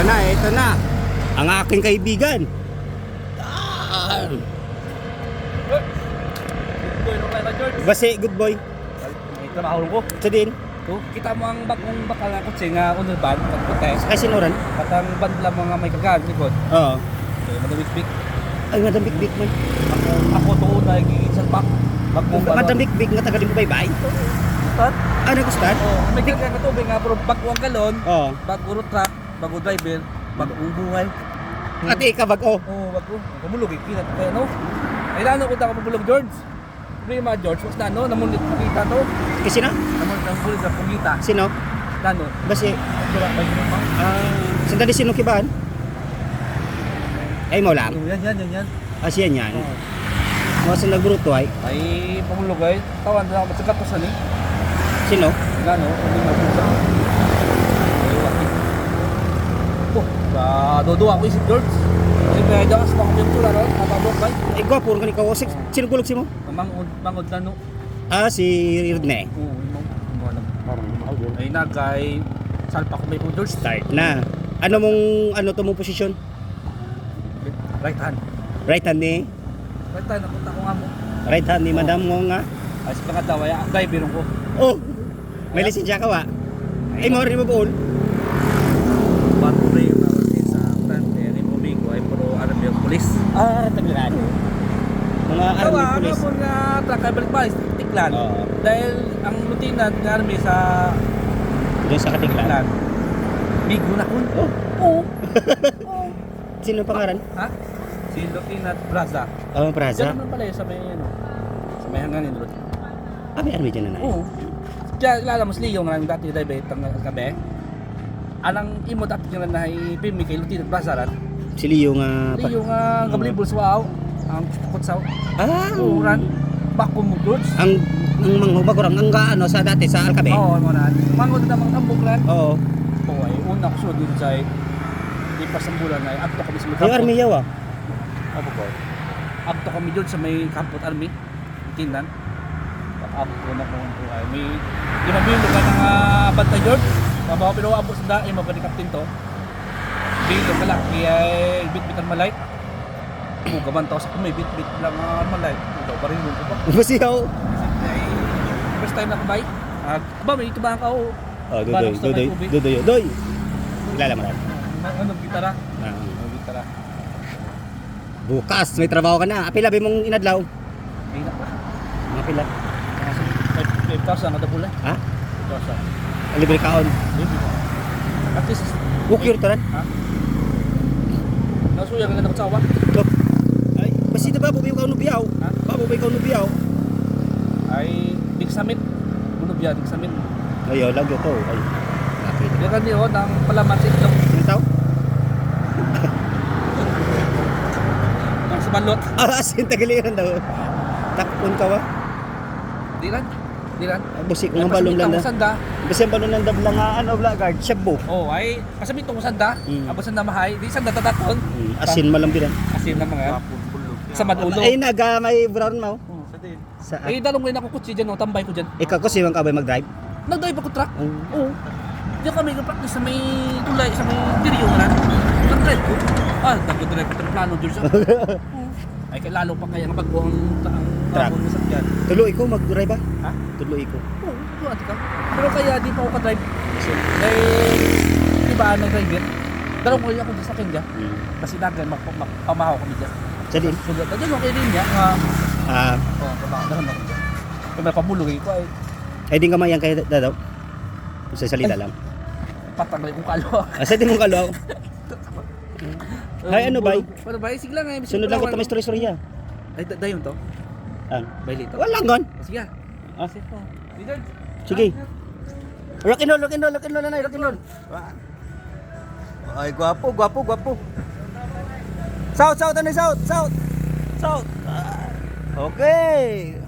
Ito na, ito na. Ang aking kaibigan. Ah. Basi, good boy. Ito mahulong ko. Sa din. Kita mo ang bagong bakal na kutsi nga unol ban, pagpute. Sa sinuran. Katang bandla mga may kagan likod. Oo. So, madamik-bik. Ay, madambik-bik man. Ako, ako tuon na gigisal pa. Bagong ano. Madambik-bik nga taga bye-bye. Start. Ah, nagustad? Oh, may kagan ka tubig nga pero bago ang galon, Oo. bago road truck, bago driver, bago buhay. Ate, ikabag, oh. Oo, oh, bago. Kumulog, ikinat kaya no. Ay lalo ko ta kapabulog George. Problema George, was na no, namunit pugita to. Kasi na? Namunit ang bulit sa pugita. Sino? Lano, Basi. Ah, sandali sino kibahan? Ay, mo lang. Ano, Yan, yan, yan, yan. Ah, siya yan. Oo. Mga sa nagburuto ay. Ay, pamulog ay. Tawan na ako sa ni. Sino? Gano, hindi na po sa. Ay, wakit. Oh, sa dodo ako isip George. Ay, kaya dyan sa mga pintura ron, kapabok ba? Ay, gwapo rin ka. Sik- Sino gulog si mo? Mangod, mangod na no. Ah, si Ridne. Oo, imong. Ay, nagay. Salpa ko may George. Start na. Ano mong, ano to mong posisyon? Right hand. Right hand ni? Right hand, napunta ko nga mo. Right hand ni Madam mo nga. Ay, sa mga daw, ay, ang driver ko. Oh! May lisensya ka wa? Ay, mo rin mo buol. Ba't frame na kasi sa front eh, ni Momigo ay puro army of police. Ah, tagilan. Mga army Tawa, ano police. po nga truck ay balik tiklan. Oo. Dahil ang lieutenant ng army sa Doon sa katiglan. tiklan, Migo na kun. Oh, Oo. sino pangaran? ha? Si Lieutenant Braza. Oh, Praza. Diyan naman pala yun sa may, ano, sa may hanganin doon. Ah, may army dyan na na. Oo. Diyan, kilala mo si Leo nga dati dahil itang gabi. Anang imo dati nga na ipimi kay Lieutenant Braza ran. Si Leo nga. pa- Leo nga gablibol sa wow. Ang kutsaw. Ah, Oo, ran. Bako mo goods. ang ang manghubag ang nga ano sa dati sa Alcabe. Oo, mo na. Mangod na mga ambok ran. Oo. Oo, ay una ko sunod din sa ipas ang bulan ay abto kami sa may Yung army yawa. Abo ko. Abto kami doon sa may kampot army. Tinan. Abto ko na kung ay may ginabilo ka ng uh, bantay George. Mabawa pero abot sa daim mga ni captain to. Bilo ka lang kaya bit-bitan malay. Gaman tao sa kumay bit-bit lang uh, malay. Ito pa rin ko pa. Basiyaw. Ay, first time na kabay. Ah, ba may ito ba ang kao? Oh, Parang dudoy, gusto may dudoy, tubig. dudoy, doy. Kilala mo rin. Ano gitara? Ah. Ano gitara? Bukas, may trabaho ka na. Apila ba mong inadlaw? Ay na. Mga pila. 5,000 kada bulan. Ha? 5,000. Libre kaon. At least, Bukir to rin. ha? Nasuya ka na ng sawa. So, ay, basi na ba, bubayo ka nubiyaw? Ha? Bababay ka nubiyaw? Ay, samin. Bunog yan, di samin. Ayaw, lagyo to. Ay, nakita. Di ka niyo, ng palaman sa itlog. Ano tao? Ng sumalot. Ah, asin, tagaliran daw. Takpon ka ba? Di. Di ran. Ay, Busi ko ang balon lang Ang na. sanda. Basi ang balon lang na lang nga, ano, blagard, shabu. Oh, ay, kasabit tong sanda. Mm. Abo sanda mahay. Di sanda tatakon. Mm, asin malambiran. Asin na mga. Sa madulo. Ay, naga, may brown mo. Oh, sa din. Sa, Eh, dalong ngayon ako kutsi dyan, no, tambay ko dyan. ikaw ko siwang ka ba mag-drive? Nag-drive ako truck. Oh. Oo. Diyan kami nag-practice sa may tulay, sa may diryo nga lang. Nag-drive ko. Ah, nag-drive ko plano dyan. Oo. Ay, kaya lalo pa kaya nga bago ang ang Truck. Tuloy ko, mag-drive ba? Ha? Tuloy ko. Oo, tuwa ka. Pero kaya di pa ako ka-drive. Dahil, di ba, nag-drive Dalawang ko ako dyan sa kanya. Mm. Kasi nagan, magpamahaw kami dyan. Sa din? So, dyan okay din niya. Nga, Ah, oh, pamahaw, dahil ako dyan. Kaya may pamulog ko ay ay di ka mayan kay dadaw. Sa salita lang. patangay kong kalwa. Asa di mong kalaw? Ay, ano, bay? Ano bay? Sige lang eh. Sunod lang kita may story-storya. Ay, da- dayon to. Ah. Bailito. Wala ngon. Sige. Ah. Sige po. Richard. Sige. Rock and roll, rock and roll, rock and roll na, rock and roll. Ay, gwapo, gwapo, gwapo. South, south, ano south, south. South. Ah, Okay.